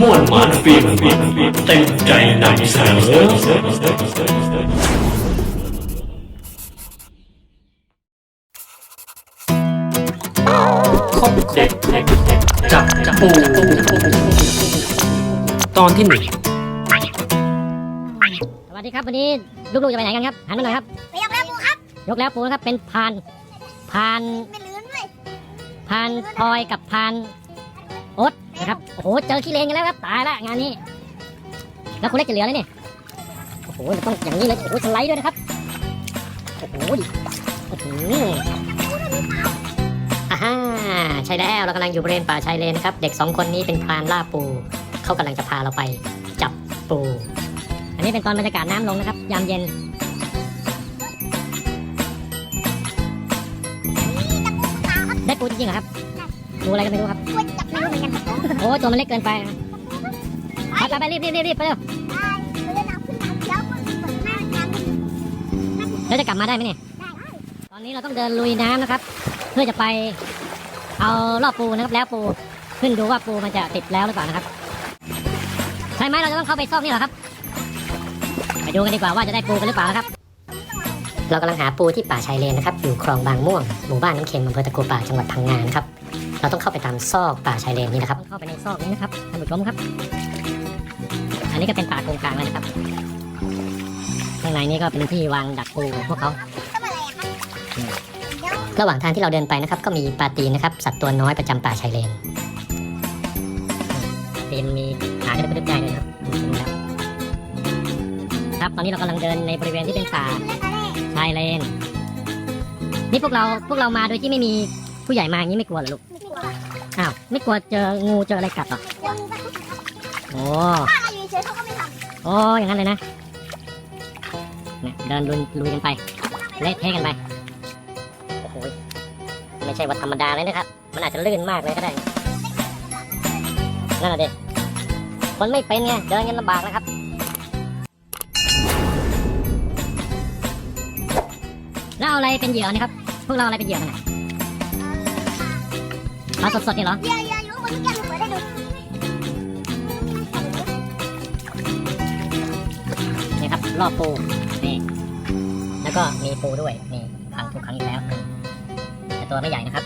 ม่วนหมานฟิล์มเต็มใจนำเสนอคบเด็กจับปูตอนที่หนึ่งสวัสดีครับวันนี้ลูกๆจะไปไหนกันครับหันมาหน่อยครับไปยกแล้วปูครับยกแล้วปูนะครับเป็นพานพานพานพลอยกับพาน นะครับโอ้โหเจอขี้เลนกันแล้วครับตายละงานนี้ แล้วคุณเล็กจะเหลือเลยเนี่ยโอ้โหต้องอย่างนี้เลยโอ้โหสไลด์ด้วยนะครับโอ้โหดิโอ้โหอ่าฮ่าใช่แล้วเรากำลังอยู่บริเวณป่าชายเลนนะครับ เด็กสองคนนี้เป็นพรานล่าปูเขากำลังจะพาเราไปจับปู อันนี้เป็นตอนบรรยากาศน้ำลงนะครับ ยามเย็นได้ปูจริงๆเหรอครับ ปูอะไรก็ไม่รู้ครับควรจับไม่รู้เหมือนกันครับผมโอ้ตัวมันเล็กเกินไปนะไปไปไปรีบรีบรีบรีบไปเร็วไปเล่นน้ำขึ้นน้ำเขียวมันเหมือนหน้าน้ำแล้วจะกลับมาได้ไหมเนี่ยตอนนี้เราต้องเดินลุยน้ำนะครับ เพื่อจะไปเอารอบปูนะครับแล้วปูขึ้นดูว่าปูมันจะติดแล้วหรือเปล่านะครับใช่ไหมเราจะต้องเข้าไปซอกนี่เหรอครับไปดูกันดีกว่าว่าจะได้ปูกันหรือเปล่านะครับ เรากำลังหาปูที่ป่าชายเลนนะครับ อยู่คลองบางม่วง หมู่บ้านน้ำเค็มอำเภอตะกัวป่าจังหวัดพังงานะครับ เราต้องเข้าไปตามซอกป่าชายเลนนี้นะครับเข้าไปในซอกนี้นะครับท่านผู้ชมครับ อันนี้ก็เป็นป่าโกงกลางเลยนะครับข้างในนี้ก็เป็นที่วางดักปูของพวกเขาก็มาอะไรอะครับระหว่างทางที่เราเดินไปนะครับ ก็มีปลาตีนนะครับ สัตว์ตัวน้อยประจำป่าชายเลนปลาตีนมีขาที่เป็นได้ด้วยนะครับครับตอนนี้เรากำลังเดินในบริเวณที่เป็นป่าชายเลนนี่พวกเราพวกเรามาโดยที่ไม่มี ผู้ใหญ่มาอย่างนี้ไม่กลัวเหรอลูกอ้าว ไม่กลัวเจองูเจออะไรกัดเหรอยังมีปะโอ้ถ้าเราอยู่เฉยๆเขาก็ไม่ทโอ้อย่างนั้นเลยนะเนี่ยเดินลุยลุยกันไป เละเทะกันไป โอ้โหไม่ใช่ว่าธรรมดาเลยนะครับ มันอาจจะลื่นมากเลยก็ได้ นั่นแหละเด็คนไม่เป็นไง เดินกันลำบากนะครับ แล้วเอาอะไรเป็นเหยื่อนะครับ พวกเราอะไรเป็นเหยื่อกันนะ เอาสดๆนี่เหรอำเดี๋ยวเดี๋ยวอยู่บนที่แก้มเปิดได้ดูนี่ครับรอบปูนี่แล้วก็มีปูด้วยนี่ขังถูกขังอีกแล้วนี่แต่ตัวไม่ใหญ่นะครับ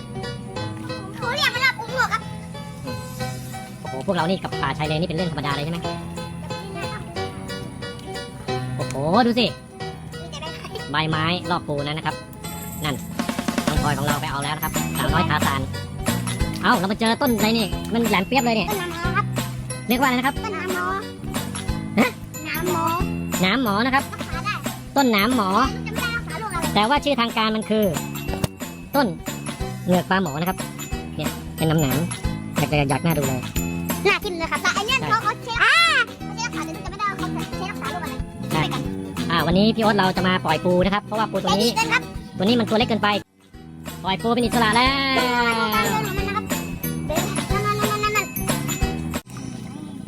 เขาเรียกมันว่าปูหมวกครับโอ้โหพวกเรานี่กับป่าชายเลนนี่เป็นเรื่องธรรมดาเลยใช่ไหมโอ้โหดูสิมีแต่ใบไม้ใบไม้รอบปูนั้นนะครับ นั่นน้องพลอยของเราไปเอาแล้วนะครับสาวน้อยทาสาน เอ้าเรามาเจอต้นอะไรนี่ มันแหลมเปียบเลยเนี่ยต้นน้ำมอครับเรียกว่าอะไรนะครับ ต้นน้ำมอฮะ น้ำมอหน้ำหมอนะครับ รักษาได้ต้นหน้ำหมอจะไม่ได้รักษาโรคอะไรแต่ว่าชื่อทางการมันคือ ต้นเหงือกปลาหมอนะครับ เนี่ยเป็นน้ำหนามอยากจะอยากหน้าดูเลยน่ากินเลยครับแต่อันเนี้ยใช่เขาเขาใช้อ่าเขาใช้รักษาแต่จะไม่ได้ว่าเขาใช้รักษาโรคอะไรใช่อ่าวันนี้พี่โอ๊ตเราจะมาปล่อยปูนะครับ เพราะว่าปูตัวใจดีนี้ เกินครับตัวนี้มันตัวเล็กเกินไป ปล่อยปูเป็นอิสระแล้ว การเดินของมันนะครั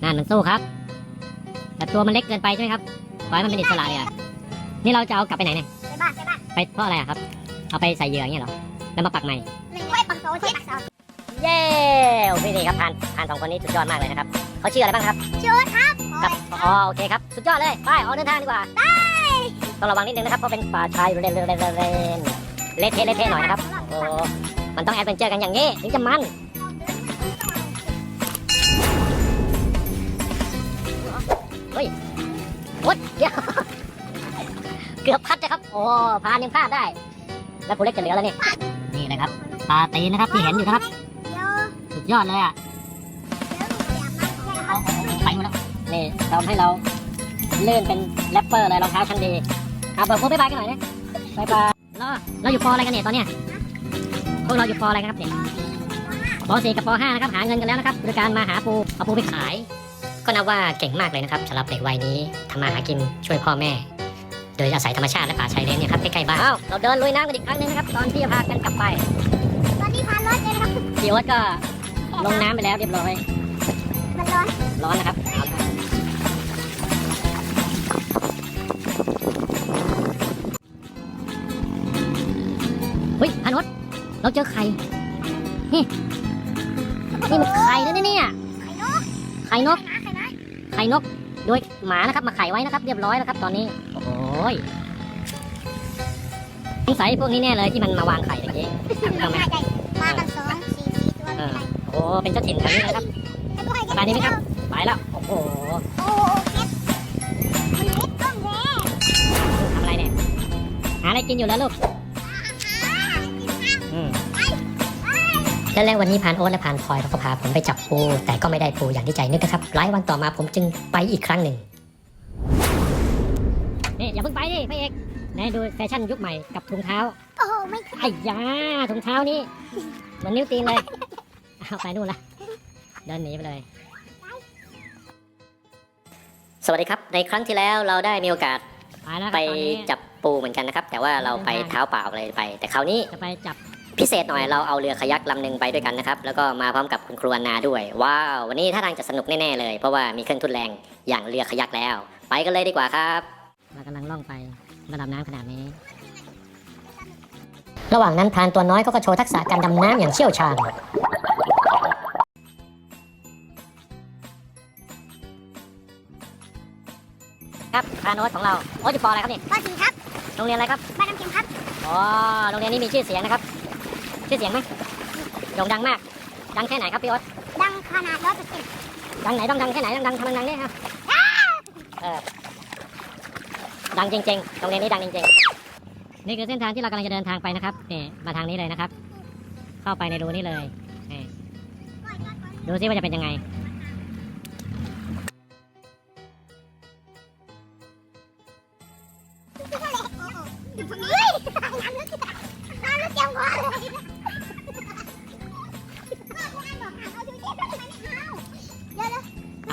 นั่นมันสู้ครับ แต่ตัวมันเล็กเกินไปใช่ไหมครับปล่อยให้มันเป็นอิสระเลยอะนี่เราจะเอากลับไปไหนเนี่ยไปบ้านไปบ้านไปเพราะอะไรอะครับ เอาไปใส่เหยื่ออย่างเงี้ยเหรอแล้วมาปักใหม่หนึ่งไว้ปักเสาใช้ปักเสาเย้พี่นี่ครับพานพานสองคนนี้สุดยอดมากเลยนะครับเขาชื่ออะไรบ้างครับชุดครับครับอ๋อโอเคครับสุดยอดเลยไปออกเดินทางดีกว่าต้องระวังนิดนึงนะครับเพราะเป็นป่าชายเรนเรนเรนเรนเละเทะเละเทะหน่อยนะครับโอ้มันต้องแอดเวนเจอร์กันอย่างนี้ถึงจะมัน โอ๊ยเดี๋ยวเกือบพัดนะครับ โอ้พานยังพลาดได้ แล้วคุณเล็กจะเหลือแล้วนี่ นี่เลยครับ ปลาตีนนะครับที่เห็นอยู่นะครับยวสุดยอดเลยอะไปหมดแล้ว นี่ทำให้เราเลื่อนเป็นแรปเปอร์เลยรองเท้าชั้นดีเอาเปิดพูดบายบายกันหน่อยนะบ๊ายบายเราเราอยู่ปออะไรกันเนี่ยตอนเนี้ยพวกเราอยู่ปออะไรกันครับเนี่ยปอสี่กับปอห้านะครับหาเงินกันแล้วนะครับโดยการมาหาปูเอาปูไปขาย ก็นับว่าเก่งมากเลยนะครับสำหรับเด็กวัยนี้ทำมาหากินช่วยพ่อแม่ โดยอาศัยธรรมชาติและป่าชายเลนเนี่ยครับใกล้ๆบ้านอ้าวเราเดินลุยน้ำกันอีกครั้งหนึงนะครับตอนที่จะพากันกลับไปตอนนี้พานรถเลยนะครับพี่โอ๊ตก็ลงน้ำไปแล้วเรียบร้อย มันร้อนร้อนนะครับเอาละเฮ้ยพานุษเราเจอไข่ นี่นี่มันไข่แล้วเนี่ย ไข่นกไข่ข่นกใคร นะไข่นก โดยหมานะครับ มาไข่ไว้นะครับ เรียบร้อยแล้วครับ ตอนนี้ โอ้ยสงสัยพวกนี้แน่เลยที่มันมาวางไข่อย่างนี้ถูกต้องไหมใช่มากันสองสี่สี่ตัวเอไม่อเป็นไรโอ้เป็นเจ้าถิ่นแถวนี้นะครับไอ้พวกไอ้สบายดีไหมครับไปแล้ว โอ้โหโอ้โหเพชรมันเล็กต้องแย่ทำอะไรเนี่ย หาอะไรกินอยู่แล้วลูก และแล้ววันนี้พานโอ๊ตและพานพลอยเขาก็พาผมไปจับปูแต่ก็ไม่ได้ปูอย่างที่ใจนึกนะครับหลายวันต่อมาผมจึงไปอีกครั้งหนึ่งนี่อย่าเพิ่งไปดิพระเอกไหนดูแฟชั่นยุคใหม่กับถุงเท้าโอ้โหไม่ไอ้ยาถุงเท้านี่เหมือนนิ้วตีนเลยเอาไปนู่นละเดินหนีไปเลยสวัสดีครับ ในครั้งที่แล้วเราได้มีโอกาสไปแล้วคไปรับตอนนี้จับปูเหมือนกันนะครับ แต่ว่าเราไปเท้าเปล่าเลยไป แต่คราวนี้จะไปจับ พิเศษหน่อยเราเอาเรือคายักลำหนึ่งไปด้วยกันนะครับ แล้วก็มาพร้อมกับคุณครูอันนาด้วย ว้าว วันนี้ท่าทางจะสนุกแน่ๆเลย เพราะว่ามีเครื่องทุนแรงอย่างเรือคายักแล้ว ไปกันเลยดีกว่าครับ เรากำลังล่องไประดับน้ำขนาดนี้ ระหว่างนั้นพรานตัวน้อยเขาก็โชว์ทักษะการดำน้ำอย่างเชี่ยวชาญครับพรานโอ๊ตของเราโอ๊ตอยู่ปออะไรครับเนี่ยข้อสี่ครับโรงเรียนอะไรครับบ้านน้ำเค็มครับอ๋อโรงเรียนนี้มีชื่อเสียงนะครับ ชื่อเสียงไหมโด่งดังมาก ดังแค่ไหนครับพี่โอ๊ตดังขนาดร้อยเปอร์เซ็นต์ดังไหนต้องดังแค่ไหนดังดังทำดังๆเนี่ยครับเออดังจริงๆโรงเรียนนี้ดังจริงนี่คือเส้นทางที่เรากำลังจะเดินทางไปนะครับนี่มาทางนี้เลยนะครับ เข้าไปในรูนี้เลยนี่ดูซิว่าจะเป็นยังไง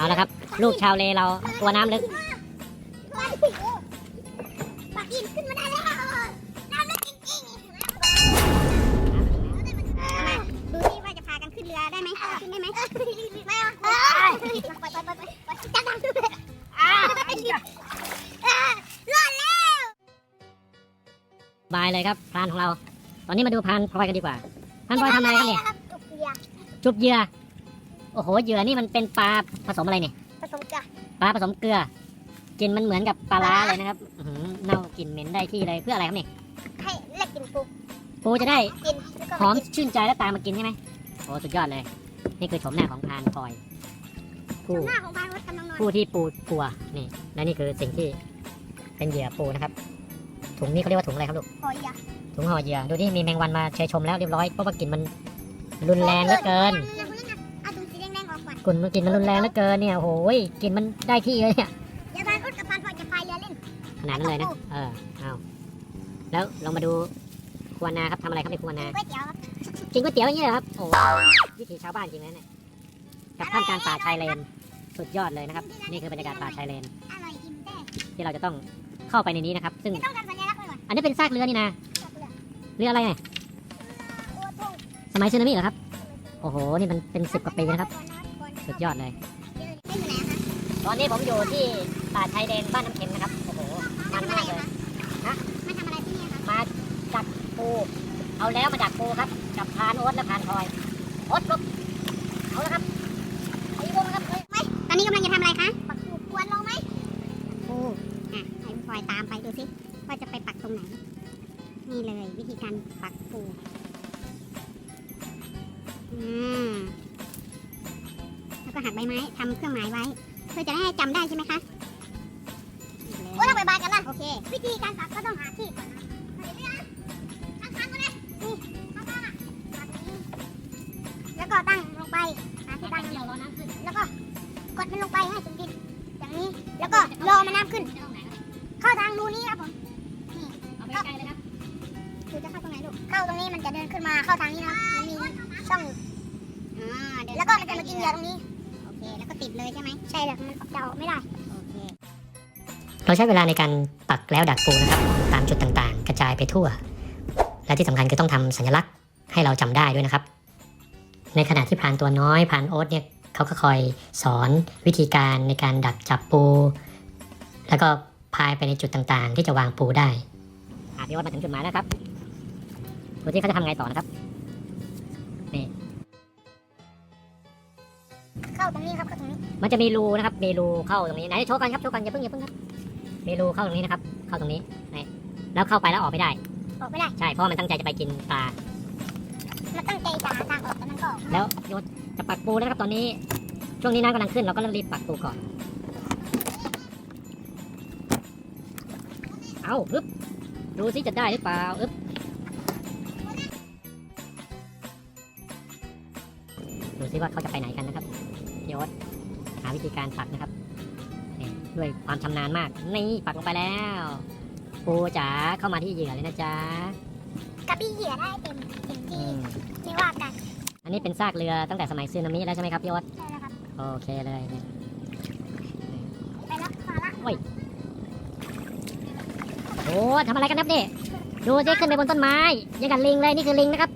เอาละครับ ลูกชาวเลเรากลัวน้ำลึกปักอินขึ้นมาได้แล้วน้ำลึกจริงๆดูสิว่าจะพากันขึ้นเรือได้ไหมขึ้นได้ไหมไม่เอาปล่อยปล่อยปล่อยปล่อยปล่อยจังดังเลยอ่ารอดแล้วบายเลยครับพรานของเรา ตอนนี้มาดูพรานพลอยกันดีกว่าพรานพลอยทำอะไรครับเนี่ยจุกเรือจุบเหยื่อ โอ้โหเหยื่อนี่มันเป็นปลาผสมอะไรเนี่ยผสมเกลือปลาผสมเกลือกินมันเหมือนกับปลาร้าเลยนะครับอื้อหือเน่ากลิ่นเหม็นได้ที่เลยเพื่ออะไรครับเนี่ยให้เล็กกินปูปูจะได้กินแล้วก็หอมชื่นใจแล้วตามมากินใช่ไหมโอ้สุดยอดเลย นี่คือโฉมหน้าของพรานพลอยผู้หน้าของพานรถกำลังนอนผู้ที่ปูกลัวนี่ และนี่คือสิ่งที่เป็นเหยื่อปูนะครับถุงนี้เขาเรียกว่าถุงอะไรครับลูกโอ้ยอะถุงห่อเหยื่อดูที่มีแมงวันมาเชยชมแล้วเรียบร้อยเพราะว่ากลิ่นมันรุนแรงเหลือเกินยั กก่อนกลิ่นมันกลิ่นมันรุนแรงเหลือเกินเนี่ยโอ้โหยกลิ่นมันได้ที่เลยเนี่ยเดี๋ยวพานรถกับพานพลอยจะพายเรือเล่นขนาดนั้นเลยนะเออเอาแล้วลองมาดูครัวนาครับทำอะไรครับในครัวนาก๋วยเตี๋ยวครับกินก๋วยเตี๋ยวอย่างนี้เหรอครับโอ้วิถีชาวบ้านจริงนะเนี่ยกับท่ามกลางป่าชายเลนสุดยอดเลยนะครับ นี่คือบรรยากาศป่าชายเลนอร่อยอิ่มแน่ที่เราจะต้องเข้าไปในนี้นะครับ ซึ่งไม่ต้องการสัญลักษณ์ไว้ก่อนอันนี้เป็นซากเรือนี่นะเรืออะไรเนี่ยโอ้ทงสมัยสึนามิเหรอครับ โอ้โห นี่มันเป็นสิบกว่าปีนะครับ สุดยอดเลยไม่อยู่ไหนคะๆตอนนี้ผมอยู่ที่ป่าชายเลนบ้านน้ำเค็มนะครับ โอ้โหมามันทำอะไรมากเลยคะฮะมาทำอะไรที่นี่คะมาดักปู เอาแล้วมาดักปูครับ กับพรานโอ๊ตและพรานพลอย โอ๊ตลบเอาละครับเอาอีกวงนะครับเฮ้ยตอนนี้กำลังจะทำอะไรคะ ปักปูควรลงไหมปูอะให้พลอยตามไปดูสิว่าจะไปปักตรงไหน นี่เลยวิธีการปักปู อืม แล้วก็หักใบไม้ทำเครื่องหมายไว้เพื่อจะได้ให้จำได้ใช่ไหมคะโอ้เราไปบายกันละโอเค วิธีการปักก็ต้องหาที่ก่อนนะเอาเดี๋ยวๆนะข้างๆก็ได้นี่ข้างๆอะปักอย่างนี้แล้วก็ตั้งลงไปหาที่ตั้งเดี๋ยวรอน้ำขึ้นแล้วก็กดมันลงไปให้ถึงดินอย่างนี้แล้วก็รอมันน้ำขึ้นเข้าทางรูนี้ครับผมเอาไปไกลเลยครับดูจะเข้าตรงไหนลูกเข้าตรงนี้มันจะเดินขึ้นมาเข้าทางนี้นะมันมีช่องอยู่อ่าเดี๋ยวแล้วก็มันจะมากินเหยื่อตรงนี้โอเค แล้วก็ติดเลยใช่ไหมใช่แต่มันจะออกไม่ได้โอเคเราใช้เวลาในการปักแล้วดักปูนะครับ ตามจุดต่างๆ กระจายไปทั่ว และที่สำคัญคือต้องทำสัญลักษณ์ให้เราจำได้ด้วยนะครับ ในขณะที่พรานตัวน้อยพรานโอ๊ตเนี่ยเขาก็คอยสอนวิธีการในการดักจับปู แล้วก็พายไปในจุดต่างๆ ที่จะวางปูได้อะพี่วัดมาถึงจุดหมายแล้วครับดูที่เขาจะทำไงต่อนะครับ เเข้าตรงนี้ครับเข้าตรงนี้ มันจะมีรูนะครับ มีรูเข้าตรงนี้ไหนโชว์กันครับโชว์กันอย่าเพิ่งอย่าเพิ่งครับ มีรูเข้าตรงนี้นะครับ เข้าตรงนี้นี่แล้วเข้าไปแล้วออกไม่ได้ ออกไม่ได้ ใช่ เพราะมันตั้งใจจะไปกินปลา มันตั้งใจจะหาทางออกแต่มันก็ออกไม่ได้แล้วโยนจะปักปูแล้วนะครับตอนนี้ ช่วงนี้น้ำกำลังขึ้นเราก็รีบปักปูก่อน เอาอึ๊บดูสิจะได้หรือเปล่าอึ๊บดูสิว่าเขาจะไปไหนกันนะครับพี่ โอ๊ตหาวิธีการปักนะครับนี่ด้วยความชำนาญมาก นี่ปักลงไปแล้วปูจ๋าเข้ามาที่เหยื่อเลยนะจ๊ะกระบี่เหยื่อได้เต็มเต็มอืที่มไม่ว่ากัน อันนี้เป็นซากเรือตั้งแต่สมัยซึนามิแล้วใช่ไหมครับพี่โอ๊ตใช่แล้วครับโอเคเลยเนี่ยไปแล้วมาละโอ้ทำอะไรกันครับเนี่ยดูสิขึ้นไปบนต้นไม้ยังกับลิงเลยนี่คือลิงนะครับ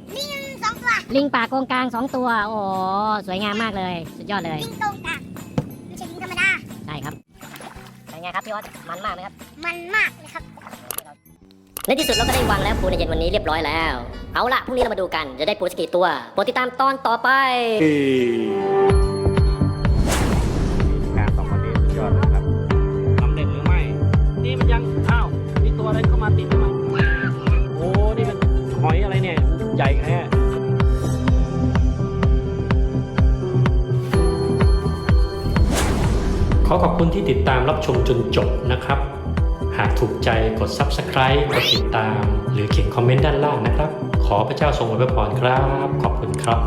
ลิงสองตัวลิงป่าโกงกลางสองตัว โอ้โหสวยงามมากเลย สุดยอดเลย ลิงตรงกลางไม่ใช่ลิงธรรมดา ใช่ครับเป็นไงครับพี่ออสมันมากไหมครับ มันมากเลยครับ ในที่สุดเราก็ได้วางแล้วปูในเย็นวันนี้เรียบร้อยแล้ว เอาละพรุ่งนี้เรามาดูกันจะได้ปูสักกี่ตัวโปรดติดตามตอนต่อไป งานสองคนนี้สุดยอดเลยครับสำเร็จหรือไม่ นี่มันยังอ้าวมีตัวอะไรเข้ามาติดมั้โอ้ นี่มันหอยอะไรเนี่ย ใหญ่แค่ อขอบคุณที่ติดตามรับชมจนจบนะครับ หากถูกใจกด Subscribe กดติดตาม หรือเขียนคอมเมนต์ด้านล่างนะครับ ขอพระเจ้าทรงอวยพรครับ ขอบคุณครับ